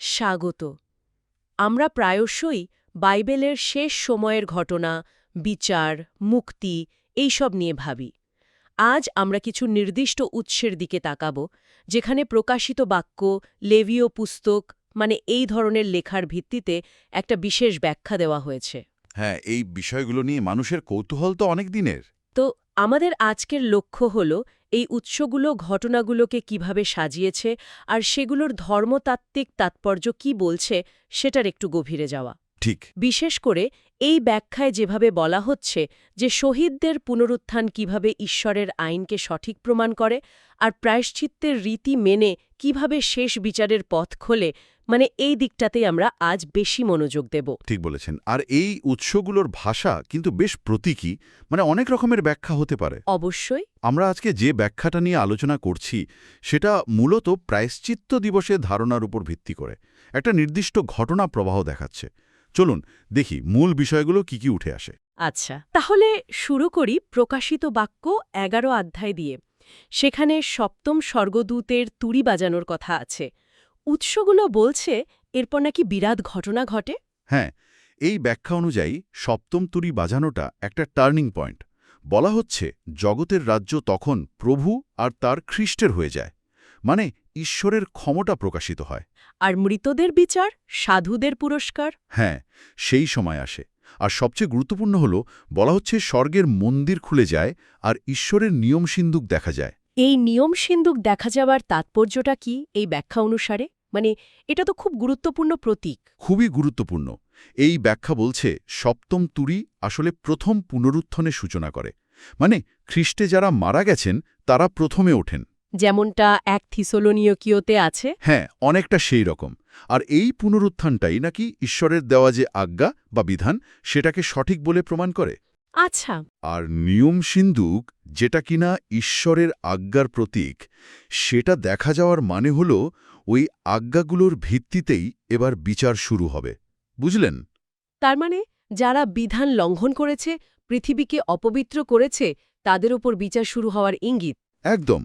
স্বাগত। আমরা প্রায়শই বাইবেলের শেষ সময়ের ঘটনা বিচার মুক্তি এইসব নিয়ে ভাবি। আজ আমরা কিছু নির্দিষ্ট উৎসের দিকে তাকাব যেখানে প্রকাশিত বাক্য লেভীয় পুস্তক মানে এই ধরনের লেখার ভিত্তিতে একটা বিশেষ ব্যাখ্যা দেওয়া হয়েছে। হ্যাঁ এই বিষয়গুলো নিয়ে মানুষের কৌতূহল তো অনেক দিনের। তো আমাদের আজকের লক্ষ্য হল এই উৎসগুলো ঘটনাগুলোকে কীভাবে সাজিয়েছে আর সেগুলোর ধর্মতাত্ত্বিক তাৎপর্য কি বলছে সেটার একটু গভীরে যাওয়া। ঠিক। বিশেষ করে এই ব্যাখ্যায় যেভাবে বলা হচ্ছে যে শহীদদের পুনরুত্থান কীভাবে ঈশ্বরের আইনকে সঠিক প্রমাণ করে আর প্রায়শ্চিত্তের রীতি মেনে কীভাবে শেষ বিচারের পথ খোলে মানে এই দিকটাতেই আমরা আজ বেশি মনোযোগ দেব। ঠিক বলেছেন। আর এই উৎসগুলোর ভাষা কিন্তু বেশ প্রতীকী মানে অনেক রকমের ব্যাখ্যা হতে পারে। অবশ্যই। আমরা আজকে যে ব্যাখ্যাটা নিয়ে আলোচনা করছি সেটা মূলত প্রায়শ্চিত্ত দিবসের ধারণার উপর ভিত্তি করে। একটা নির্দিষ্ট ঘটনা প্রবাহ দেখাচ্ছে। চলুন দেখি মূল বিষয়গুলো কি কি উঠে আসে। আচ্ছা তাহলে শুরু করি প্রকাশিত বাক্য এগারো অধ্যায় দিয়ে। সেখানে সপ্তম স্বর্গদূতের তুড়ি বাজানোর কথা আছে। উৎসগুলো বলছে এরপর নাকি বিরাট ঘটনা ঘটে? হ্যাঁ এই ব্যাখ্যা অনুযায়ী সপ্তম তুরি বাজানোটা একটা টার্নিং পয়েন্ট। বলা হচ্ছে জগতের রাজ্য তখন প্রভু আর তার খ্রিস্টের হয়ে যায় মানে ঈশ্বরের ক্ষমতা প্রকাশিত হয়। আর মৃতদের বিচার সাধুদের পুরস্কার? হ্যাঁ সেই সময় আসে। আর সবচেয়ে গুরুত্বপূর্ণ হল বলা হচ্ছে স্বর্গের মন্দির খুলে যায় আর ঈশ্বরের নিয়ম সিন্দুক দেখা যায়। এই নিয়ম সিন্দুক দেখা যাওয়ার তাৎপর্যটা কি এই ব্যাখ্যা অনুসারে? মানে এটা তো খুব গুরুত্বপূর্ণ প্রতীক। খুবই গুরুত্বপূর্ণ। এই ব্যাখ্যা বলছে সপ্তম তুরি আসলে প্রথম পুনরুত্থনের সূচনা করে। মানে খ্রিস্টে যারা মারা গেছেন তারা প্রথমে ওঠেন। যেমনটা এক থিসোলোনিয়কীয়তে আছে। হ্যাঁ অনেকটা সেই রকম। আর এই পুনরুত্থানটাই নাকি ঈশ্বরের দেওয়া যে আজ্ঞা বা বিধান সেটাকে সঠিক বলে প্রমাণ করে? আচ্ছা। আর নিয়ম সিন্দুক যেটা কিনা ঈশ্বরের আজ্ঞার প্রতীক সেটা দেখা যাওয়ার মানে হল ওই আজ্ঞাগুলোর ভিত্তিতেই এবার বিচার শুরু হবে। বুঝলেন? তার মানে যারা বিধান লঙ্ঘন করেছে পৃথিবীকে অপবিত্র করেছে তাদের ওপর বিচার শুরু হওয়ার ইঙ্গিত। একদম।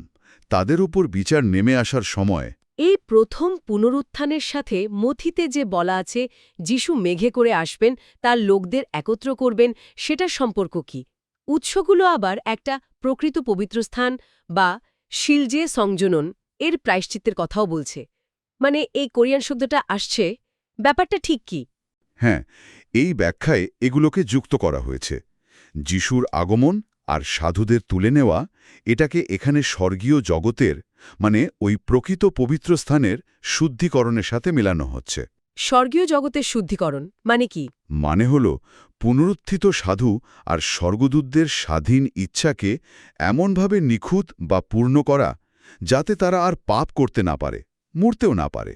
তাদের উপর বিচার নেমে আসার সময়। এই প্রথম পুনরুত্থানের সাথে মথিতে যে বলা আছে যিশু মেঘে করে আসবেন তার লোকদের একত্র করবেন সেটার সম্পর্ক কি? উৎসগুলো আবার একটা প্রকৃত পবিত্রস্থান বা শিলজে সংজনন এর প্রায়শ্চিত্তের কথাও বলছে। মানে এই কোরিয়ান শব্দটা আসছে ব্যাপারটা ঠিক কি? হ্যাঁ এই ব্যাখ্যায় এগুলোকে যুক্ত করা হয়েছে। যিশুর আগমন আর সাধুদের তুলে নেওয়া এটাকে এখানে স্বর্গীয় জগতের মানে ওই প্রকৃত পবিত্র স্থানের শুদ্ধিকরণের সাথে মেলানো হচ্ছে। স্বর্গীয় জগতের শুদ্ধিকরণ মানে কি? মানে হল পুনরুত্থিত সাধু আর স্বর্গদূতদের স্বাধীন ইচ্ছাকে এমনভাবে নিখুঁত বা পূর্ণ করা যাতে তারা আর পাপ করতে না পারে মরতেও না পারে।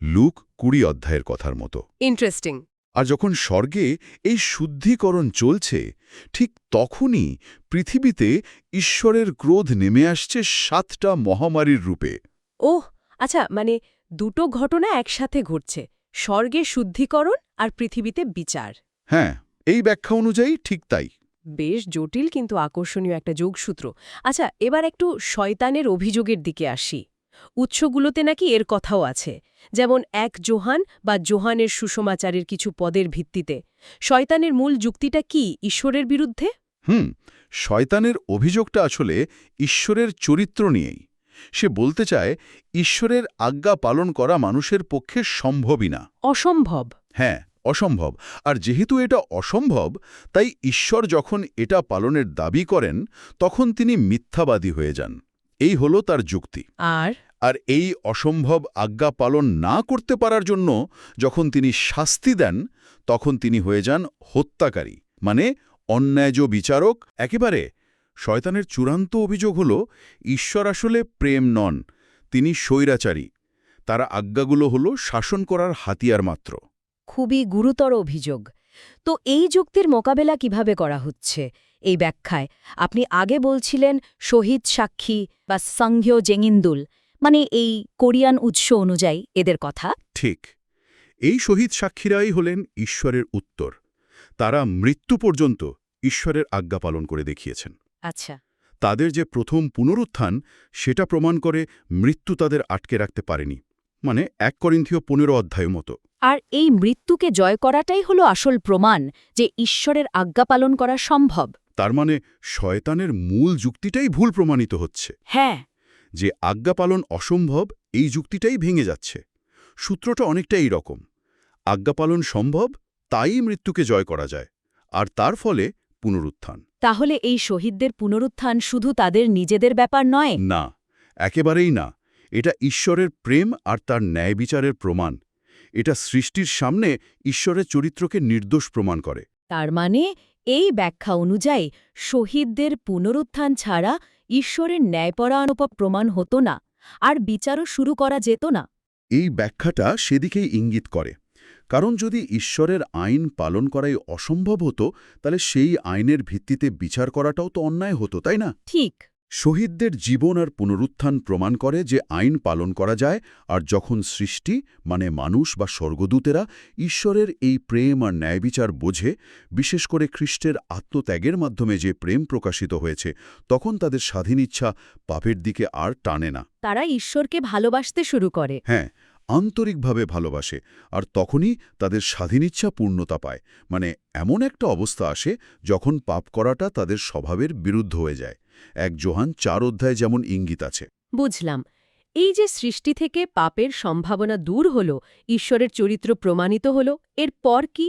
লুক কুড়ি অধ্যায়ের কথার মতো। ইন্টারেস্টিং আর যখন স্বর্গে এই শুদ্ধিকরণ চলছে ঠিক তখনই পৃথিবীতে ঈশ্বরের ক্রোধ নেমে আসছে সাতটা মহামারীর রূপে। ওহ আচ্ছা মানে দুটো ঘটনা একসাথে ঘটছে স্বর্গে শুদ্ধিকরণ আর পৃথিবীতে বিচার। হ্যাঁ এই ব্যাখ্যা অনুযায়ী ঠিক তাই। বেশ জটিল কিন্তু আকর্ষণীয় একটা যোগসূত্র। আচ্ছা এবার একটু শয়তানের অভিযোগের দিকে আসি। উৎসগুলোতে নাকি এর কথাও আছে। যেমন এক জোহান বা জোহানের সুষমাচারের কিছু পদের ভিত্তিতে। শয়তানের মূল যুক্তিটা কি ঈশ্বরের বিরুদ্ধে? হুম শয়তানের অভিযোগটা আসলে ঈশ্বরের চরিত্র নিয়েই। সে বলতে চায় ঈশ্বরের আজ্ঞা পালন করা মানুষের পক্ষে সম্ভবই না। অসম্ভব। হ্যাঁ অসম্ভব। আর যেহেতু এটা অসম্ভব তাই ঈশ্বর যখন এটা পালনের দাবি করেন তখন তিনি মিথ্যাবাদী হয়ে যান। এই হলো তার যুক্তি। আর? আর এই অসম্ভব আজ্ঞা পালন না করতে পারার জন্য যখন তিনি শাস্তি দেন তখন তিনি হয়ে যান হত্যাকারী। মানে অন্যায়জ বিচারক। একেবারে শয়তানের চূড়ান্ত অভিযোগ হল ঈশ্বর আসলে প্রেম নন তিনি স্বৈরাচারী। তারা আজ্ঞাগুলো হল শাসন করার হাতিয়ার মাত্র। খুবই গুরুতর অভিযোগ। তো এই যুক্তির মোকাবেলা কীভাবে করা হচ্ছে? এই ব্যাখ্যায় আপনি আগে বলছিলেন শহীদ সাক্ষী বা সংঘীয় জেঙিন্দুল মানে এই কোরিয়ান উৎস অনুযায়ী এদের কথা। ঠিক। এই শহীদ সাক্ষীরাই হলেন ঈশ্বরের উত্তর। তারা মৃত্যু পর্যন্ত ঈশ্বরের আজ্ঞা পালন করে দেখিয়েছেন। আচ্ছা। তাদের যে প্রথম পুনরুত্থান সেটা প্রমাণ করে মৃত্যু তাদের আটকে রাখতে পারেনি মানে এক করিন্থীয় পনেরো অধ্যায় মতো। আর এই মৃত্যুকে জয় করাটাই হলো আসল প্রমাণ যে ঈশ্বরের আজ্ঞা পালন করা সম্ভব। তার মানে শয়তানের মূল যুক্তিটাই ভুল প্রমাণিত হচ্ছে। হ্যাঁ। যে আজ্ঞা পালন অসম্ভব এই যুক্তিটাই ভেঙে যাচ্ছে। সূত্রটা অনেকটা এই রকম আজ্ঞা পালন সম্ভব তাই মৃত্যুকে জয় করা যায় আর তার ফলে পুনরুত্থান। তাহলে এই শহীদদের পুনরুত্থান শুধু তাদের নিজেদের ব্যাপার নয়? না একেবারেই না। এটা ঈশ্বরের প্রেম আর তার ন্যায় বিচারের প্রমাণ। এটা সৃষ্টির সামনে ঈশ্বরের চরিত্রকে নির্দোষ প্রমাণ করে। তার মানে এই ব্যাখ্যা অনুযায়ী শহীদদের পুনরুত্থান ছাড়া ঈশ্বরের ন্যায়পরায়ণপ প্রমাণ হতো না আর বিচারও শুরু করা যেত না। এই ব্যাখ্যাটা সেদিকেই ইঙ্গিত করে। কারণ যদি ঈশ্বরের আইন পালন করাই অসম্ভব হতো তাহলে সেই আইনের ভিত্তিতে বিচার করাটাও তো অন্যায় হতো তাই না? ঠিক। শহীদদের জীবন আর পুনরুত্থান প্রমাণ করে যে আইন পালন করা যায় আর যখন সৃষ্টি মানে মানুষ বা স্বর্গদূতেরা ঈশ্বরের এই প্রেম আর ন্যায়বিচার বোঝে বিশেষ করে খ্রিস্টের আত্মত্যাগের মাধ্যমে যে প্রেম প্রকাশিত হয়েছে তখন তাদের স্বাধীন ইচ্ছা পাপের দিকে আর টানে না। তারা ঈশ্বরকে ভালোবাসতে শুরু করে। হ্যাঁ আন্তরিকভাবে ভালোবাসে আর তখনই তাদের স্বাধীন ইচ্ছা পূর্ণতা পায় মানে এমন একটা অবস্থা আসে যখন পাপ করাটা তাদের স্বভাবের বিরুদ্ধ হয়ে যায়। এক জোহান চার অধ্যায় যেমন ইঙ্গিত আছে। বুঝলাম। এই যে সৃষ্টি থেকে পাপের সম্ভাবনা দূর হল ঈশ্বরের চরিত্র প্রমাণিত হল এর পর কি?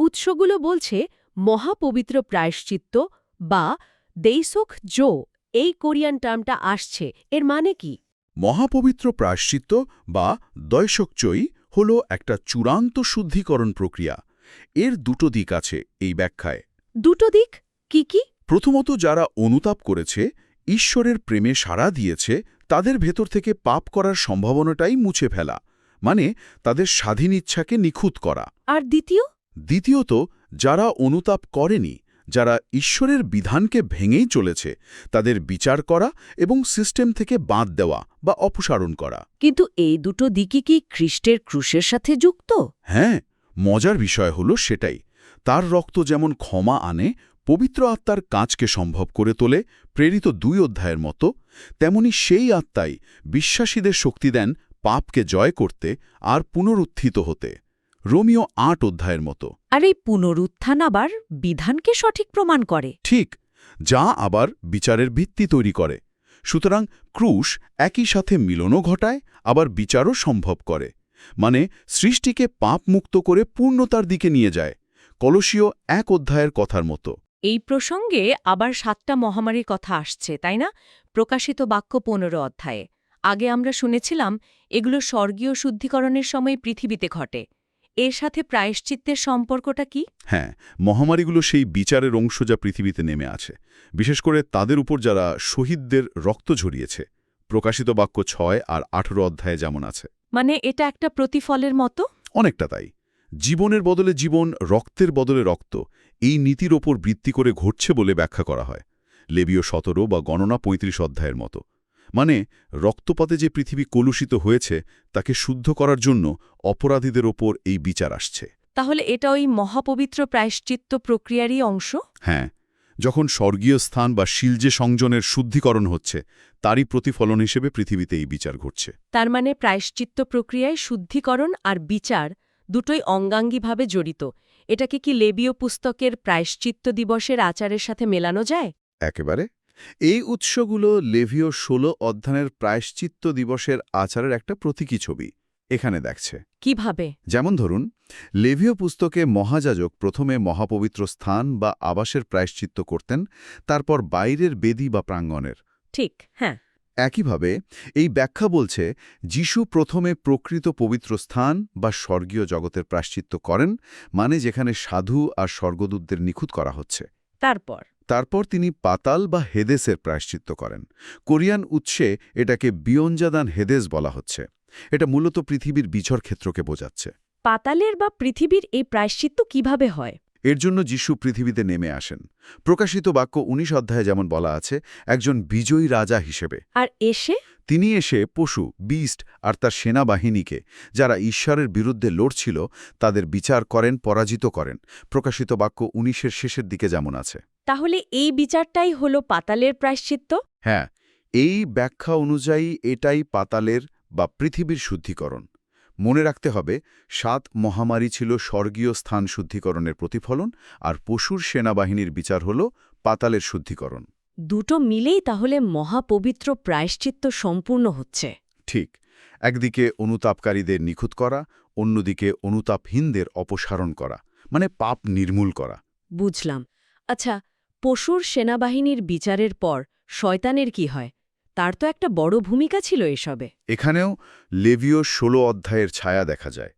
উৎসগুলো বলছে মহাপবিত্র প্রায়শ্চিত্ত বা দেইসোখ জো এই কোরিয়ান টার্মটা আসছে এর মানে কি? মহাপবিত্র প্রায়শ্চিত্ত বা দয়শকচয়ী হল একটা চূড়ান্ত শুদ্ধিকরণ প্রক্রিয়া। এর দুটো দিক আছে এই ব্যাখ্যায়। দুটো দিক? কি কি? প্রথমত যারা অনুতাপ করেছে ঈশ্বরের প্রেমে সাড়া দিয়েছে তাদের ভেতর থেকে পাপ করার সম্ভাবনাটাই মুছে ফেলা মানে তাদের স্বাধীন ইচ্ছাকে নিখুঁত করা। আর দ্বিতীয়? দ্বিতীয়ত যারা অনুতাপ করেনি যারা ঈশ্বরের বিধানকে ভেঙেই চলেছে তাদের বিচার করা এবং সিস্টেম থেকে বাদ দেওয়া বা অপসারণ করা। কিন্তু এই দুটো দিকই কি খ্রিস্টের ক্রুশের সাথে যুক্ত? হ্যাঁ মজার বিষয় হল সেটাই। তার রক্ত যেমন ক্ষমা আনে পবিত্র আত্মার কাজকে সম্ভব করে তোলে প্রেরিত দুই অধ্যায়ের মতো তেমনি সেই আত্মাই বিশ্বাসীদের শক্তি দেন পাপকে জয় করতে আর পুনরুত্থিত হতে। রোমিও আট অধ্যায়ের মতো। আর এই পুনরুত্থান আবার বিধানকে সঠিক প্রমাণ করে। ঠিক যা আবার বিচারের ভিত্তি তৈরি করে। সুতরাং ক্রুশ একই সাথে মিলনও ঘটায় আবার বিচারও সম্ভব করে। মানে সৃষ্টিকে পাপ মুক্ত করে পূর্ণতার দিকে নিয়ে যায়। কলসীয় এক অধ্যায়ের কথার মতো। এই প্রসঙ্গে আবার সাতটা মহামারীর কথা আসছে তাই না? প্রকাশিত বাক্য পনেরো অধ্যায়ে। আগে আমরা শুনেছিলাম এগুলো স্বর্গীয় শুদ্ধিকরণের সময় পৃথিবীতে ঘটে। এর সাথে প্রায়শ্চিত্তের সম্পর্কটা কি? হ্যাঁ মহামারীগুলো সেই বিচারের অংশ যা পৃথিবীতে নেমে আছে। বিশেষ করে তাদের উপর যারা শহীদদের রক্ত ঝরিয়েছে। প্রকাশিত বাক্য ছয় আর আঠেরো অধ্যায়ে যেমন আছে। মানে এটা একটা প্রতিফলের মতো? অনেকটা তাই। জীবনের বদলে জীবন রক্তের বদলে রক্ত এই নীতির ওপর ভিত্তি করে ঘটছে বলে ব্যাখ্যা করা হয়। লেবীয় সতেরো বা গণনা ৩৫ অধ্যায়ের মতো। মানে রক্তপাতে যে পৃথিবী কলুষিত হয়েছে তাকে শুদ্ধ করার জন্য অপরাধীদের ওপর এই বিচার আসছে। তাহলে এটা ওই মহাপবিত্র প্রায়শ্চিত্ত প্রক্রিয়ারই অংশ? হ্যাঁ। যখন স্বর্গীয় স্থান বা শিলজে সংযোনের শুদ্ধিকরণ হচ্ছে তারই প্রতিফলন হিসেবে পৃথিবীতে এই বিচার ঘটছে। তার মানে প্রায়শ্চিত্ত প্রক্রিয়ায় শুদ্ধিকরণ আর বিচার দুটোই অঙ্গাঙ্গিভাবে জড়িত। এটাকে কি লেবীয় পুস্তকের প্রায়শ্চিত্ত দিবসের আচারের সাথে মেলানো যায়? একেবারে। এই উৎসগুলো লেভীয় ষোলো অধ্যানের প্রায়শ্চিত্ত দিবসের আচারের একটা প্রতীকী ছবি। এখানে দেখছে। কীভাবে? যেমন ধরুন লেভীয় পুস্তকে মহাযাজক প্রথমে মহাপবিত্র স্থান বা আবাসের প্রায়শ্চিত্ত করতেন তারপর বাইরের বেদি বা প্রাঙ্গণের। ঠিক হ্যাঁ। একইভাবে এই ব্যাখ্যা বলছে যিশু প্রথমে প্রকৃত পবিত্র স্থান বা স্বর্গীয় জগতের প্রায়শ্চিত্ত করেন মানে যেখানে সাধু আর স্বর্গদূতদের নিখুঁত করা হচ্ছে। তারপর? তারপর তিনি পাতাল বা হেদেসের প্রায়শ্চিত্ত করেন। কোরিয়ান উৎসে এটাকে বিয়ঞ্জাদান হেদেস বলা হচ্ছে। এটা মূলত পৃথিবীর বিচর ক্ষেত্রকে বোঝাচ্ছে। পাতালের বা পৃথিবীর এই প্রায়শ্চিত্ত কীভাবে হয়? এর জন্য যিশু পৃথিবীতে নেমে আসেন। প্রকাশিত বাক্য ১৯ অধ্যায়ে যেমন বলা আছে একজন বিজয়ী রাজা হিসেবে। আর এসে? তিনি এসে পশু বিস্ট আর তার সেনাবাহিনীকে যারা ঈশ্বরের বিরুদ্ধে লড়ছিল তাদের বিচার করেন পরাজিত করেন। প্রকাশিত বাক্য উনিশের শেষের দিকে যেমন আছে। তাহলে এই বিচারটাই হলো পাতালের প্রায়শ্চিত্ত? হ্যাঁ এই ব্যাখ্যা অনুযায়ী এটাই পাতালের বা পৃথিবীর শুদ্ধিকরণ। মনে রাখতে হবে সাত মহামারী ছিল স্বর্গীয় স্থান শুদ্ধিকরণের প্রতিফলন আর পশুর সেনাবাহিনীর বিচার হল পাতালের শুদ্ধিকরণ। দুটো মিলেই তাহলে মহাপবিত্র প্রায়শ্চিত্ত সম্পূর্ণ হচ্ছে। ঠিক একদিকে অনুতাপকারীদের নিখুঁত করা অন্যদিকে অনুতাপহীনদের অপসারণ করা মানে পাপ নির্মূল করা। বুঝলাম। আচ্ছা পশুর সেনাবাহিনীর বিচারের পর শয়তানের কি হয়? তার তো একটা বড় ভূমিকা ছিল এসবে। এখানেও লেভিও ষোলো অধ্যায়ের ছায়া দেখা যায়।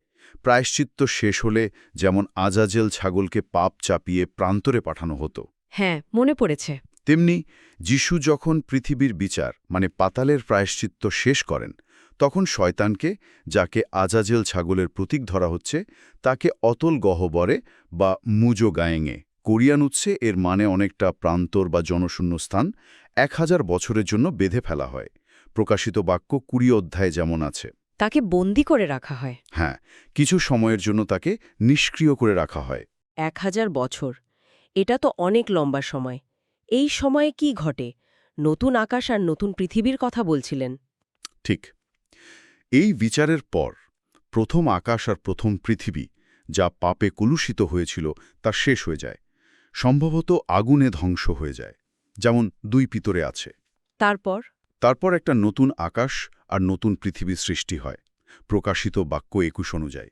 প্রায়শ্চিত্ত শেষ হলে যেমন আজাজেল ছাগলকে পাপ চাপিয়ে প্রান্তরে পাঠানো হতো। হ্যাঁ মনে পড়েছে। তেমনি যিশু যখন পৃথিবীর বিচার মানে পাতালের প্রায়শ্চিত্ত শেষ করেন তখন শয়তানকে যাকে আজাজেল ছাগলের প্রতীক ধরা হচ্ছে তাকে অতল গহ্বরে বা মুজো গায়েঙে কোরিয়ান উৎসে এর মানে অনেকটা প্রান্তর বা জনশূন্য স্থান এক হাজার বছরের জন্য বেঁধে ফেলা হয়। প্রকাশিত বাক্য কুড়ি অধ্যায় যেমন আছে। তাকে বন্দি করে রাখা হয়। হ্যাঁ কিছু সময়ের জন্য তাকে নিষ্ক্রিয় করে রাখা হয়। এক হাজার বছর। এটা তো অনেক লম্বা সময়। এই সময়ে কি ঘটে? নতুন আকাশ আর নতুন পৃথিবীর কথা বলছিলেন। ঠিক। এই বিচারের পর প্রথম আকাশ আর প্রথম পৃথিবী যা পাপে কলুষিত হয়েছিল তা শেষ হয়ে যায়। সম্ভবত আগুনে ধ্বংস হয়ে যায় যেমন দুই পিতরে আছে। তারপর? তারপর একটা নতুন আকাশ আর নতুন পৃথিবী সৃষ্টি হয় প্রকাশিত বাক্য একুশ অনুযায়ী।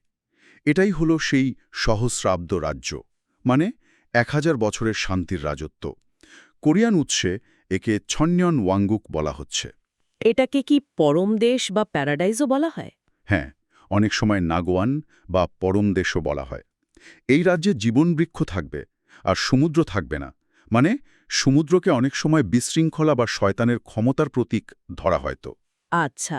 এটাই হল সেই সহস্রাব্দ রাজ্য মানে এক হাজার বছরের শান্তির রাজত্ব। কোরিয়ান উৎসে একে ছন্যন ওয়াঙ্গুক বলা হচ্ছে। এটাকে কি পরম দেশ বা প্যারাডাইজও বলা হয়? হ্যাঁ অনেক সময় নাগোয়ান বা পরম দেশও বলা হয়। এই রাজ্যে জীবনবৃক্ষ থাকবে আর সমুদ্র থাকবে না। মানে সমুদ্রকে অনেক সময় বিশৃঙ্খলা বা শয়তানের ক্ষমতার প্রতীক ধরা হয়তো আচ্ছা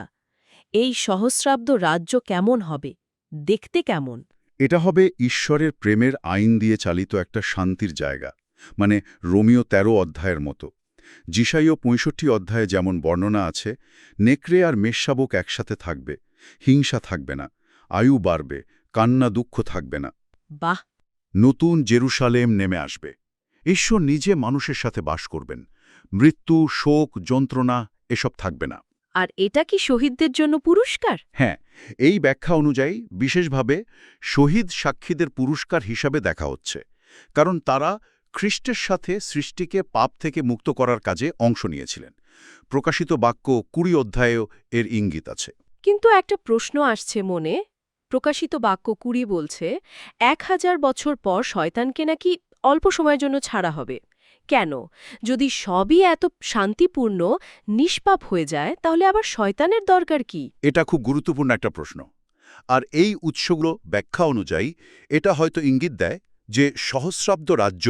এই সহস্রাব্দ রাজ্য কেমন হবে? দেখতে কেমন? এটা হবে ঈশ্বরের প্রেমের আইন দিয়ে চালিত একটা শান্তির জায়গা। মানে রোমিও ১৩ অধ্যায়ের মতো। জিসাইও পঁয়ষট্টি অধ্যায়ে যেমন বর্ণনা আছে নেকড়ে আর মেষশাবক একসাথে থাকবে হিংসা থাকবে না আয়ু বাড়বে কান্না দুঃখ থাকবে না। বাহ! নতুন জেরুসালেম নেমে আসবে। ঈশ্বর নিজে মানুষের সাথে বাস করবেন। মৃত্যু শোক যন্ত্রণা এসব থাকবে না। আর এটা কি শহীদদের জন্য পুরস্কার? হ্যাঁ এই ব্যাখ্যা অনুযায়ী বিশেষভাবে শহীদ সাক্ষীদের পুরস্কার হিসাবে দেখা হচ্ছে। কারণ তারা খ্রিস্টের সাথে সৃষ্টিকে পাপ থেকে মুক্ত করার কাজে অংশ নিয়েছিলেন। প্রকাশিত বাক্য কুড়ি অধ্যায়েও এর ইঙ্গিত আছে। কিন্তু একটা প্রশ্ন আসছে মনে প্রকাশিত বাক্য কুড়ি বলছে এক হাজার বছর পর শয়তানকে নাকি অল্প সময়ের জন্য ছাড়া হবে। কেন? যদি সবই এত শান্তিপূর্ণ নিষ্পাপ হয়ে যায় তাহলে আবার শয়তানের দরকার কি? এটা খুব গুরুত্বপূর্ণ একটা প্রশ্ন। আর এই উৎসগুলো ব্যাখ্যা অনুযায়ী এটা হয়তো ইঙ্গিত দেয় যে সহস্রাব্দ রাজ্য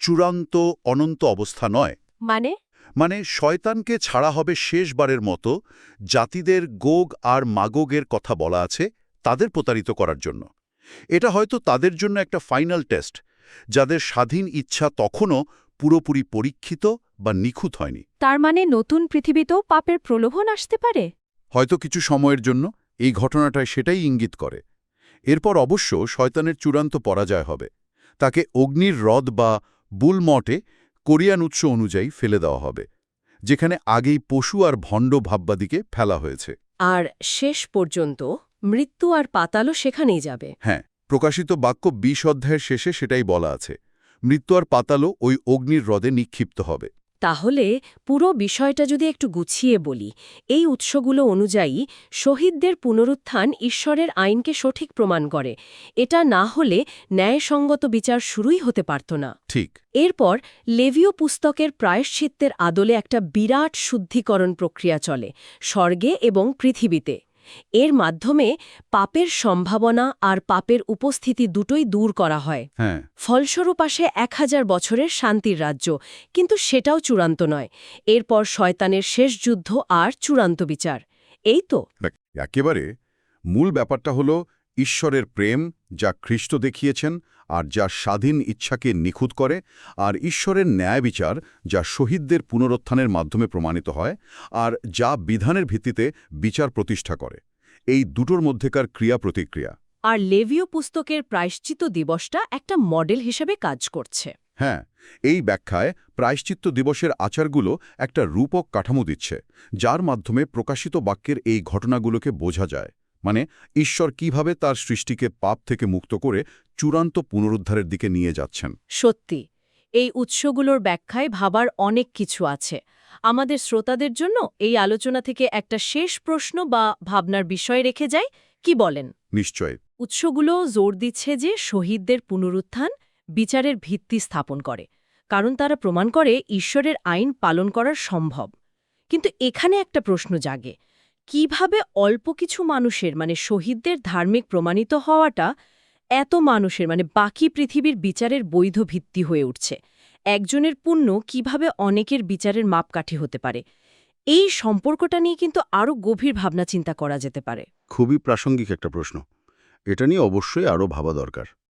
চূড়ান্ত অনন্ত অবস্থা নয়। মানে? মানে শয়তানকে ছাড়া হবে শেষবারের মতো জাতিদের গোগ আর মাগোগের কথা বলা আছে তাদের প্রতারিত করার জন্য। এটা হয়তো তাদের জন্য একটা ফাইনাল টেস্ট যাদের স্বাধীন ইচ্ছা তখনও পুরোপুরি পরীক্ষিত বা নিখুঁত হয়নি। তার মানে নতুন পৃথিবীতেও পাপের প্রলোভন আসতে পারে? হয়তো কিছু সময়ের জন্য এই ঘটনাটায় সেটাই ইঙ্গিত করে। এরপর অবশ্য শয়তানের চূড়ান্ত পরাজয় হবে। তাকে অগ্নির হ্রদ বা বুলমটে কোরিয়ান উৎস অনুযায়ী ফেলে দেওয়া হবে যেখানে আগেই পশু আর ভণ্ড ভাববাদিকে ফেলা হয়েছে। আর শেষ পর্যন্ত মৃত্যু আর পাতালও সেখানেই যাবে। হ্যাঁ প্রকাশিত বাক্য বিশ অধ্যায়ের শেষে সেটাই বলা আছে। মৃত্যু আর পাতালও ওই অগ্নির হ্রদে নিক্ষিপ্ত হবে। তাহলে পুরো বিষয়টা যদি একটু গুছিয়ে বলি এই উৎসগুলো অনুযায়ী শহীদদের পুনরুত্থান ঈশ্বরের আইনকে সঠিক প্রমাণ করে। এটা না হলে ন্যায়সঙ্গত বিচার শুরুই হতে পারত না। ঠিক। এরপর লেভীয় পুস্তকের প্রায়শ্চিত্তের আদলে একটা বিরাট শুদ্ধিকরণ প্রক্রিয়া চলে স্বর্গে এবং পৃথিবীতে। এর মাধ্যমে পাপের সম্ভাবনা আর পাপের উপস্থিতি দুটোই দূর করা হয়। হ্যাঁ। ফলস্বরূপ আসে এক হাজার বছরের শান্তির রাজ্য কিন্তু সেটাও চূড়ান্ত নয়। এরপর শয়তানের শেষ যুদ্ধ আর চূড়ান্ত বিচার। এই তো। একেবারে মূল ব্যাপারটা হলো ঈশ্বরের প্রেম যা খ্রিস্ট দেখিয়েছেন আর যা স্বাধীন ইচ্ছাকে নিখুঁত করে আর ঈশ্বরের ন্যায় বিচার যা শহীদদের পুনরুত্থানের মাধ্যমে প্রমাণিত হয় আর যা বিধানের ভিত্তিতে বিচার প্রতিষ্ঠা করে। এই দুটোর মধ্যেকার ক্রিয়া প্রতিক্রিয়া আর লেভীয় পুস্তকের প্রায়শ্চিত দিবসটা একটা মডেল হিসেবে কাজ করছে। হ্যাঁ এই ব্যাখ্যায় প্রায়শ্চিত্ত দিবসের আচারগুলো একটা রূপক কাঠামো দিচ্ছে যার মাধ্যমে প্রকাশিত বাক্যের এই ঘটনাগুলোকে বোঝা যায়। মানে ঈশ্বর কীভাবে তার সৃষ্টিকে পাপ থেকে মুক্ত করে চূড়ান্ত পুনরুদ্ধারের দিকে নিয়ে যাচ্ছেন। সত্যি এই উৎসগুলোর ব্যাখ্যায় ভাবার অনেক কিছু আছে। আমাদের শ্রোতাদের জন্য এই আলোচনা থেকে একটা শেষ প্রশ্ন বা ভাবনার বিষয় রেখে যায় কি বলেন? নিশ্চয়। উৎসগুলো জোর দিচ্ছে যে শহীদদের পুনরুত্থান বিচারের ভিত্তি স্থাপন করে কারণ তারা প্রমাণ করে ঈশ্বরের আইন পালন করা সম্ভব। কিন্তু এখানে একটা প্রশ্ন জাগে কীভাবে অল্প কিছু মানুষের মানে শহীদদের ধার্মিক প্রমাণিত হওয়াটা এত মানুষের মানে বাকি পৃথিবীর বিচারের বৈধ ভিত্তি হয়ে উঠছে। একজনের পুণ্য কীভাবে অনেকের বিচারের মাপকাঠি হতে পারে? এই সম্পর্কটা নিয়ে কিন্তু আরও গভীর ভাবনা চিন্তা করা যেতে পারে। খুবই প্রাসঙ্গিক একটা প্রশ্ন। এটা নিয়ে অবশ্যই আরও ভাবা দরকার।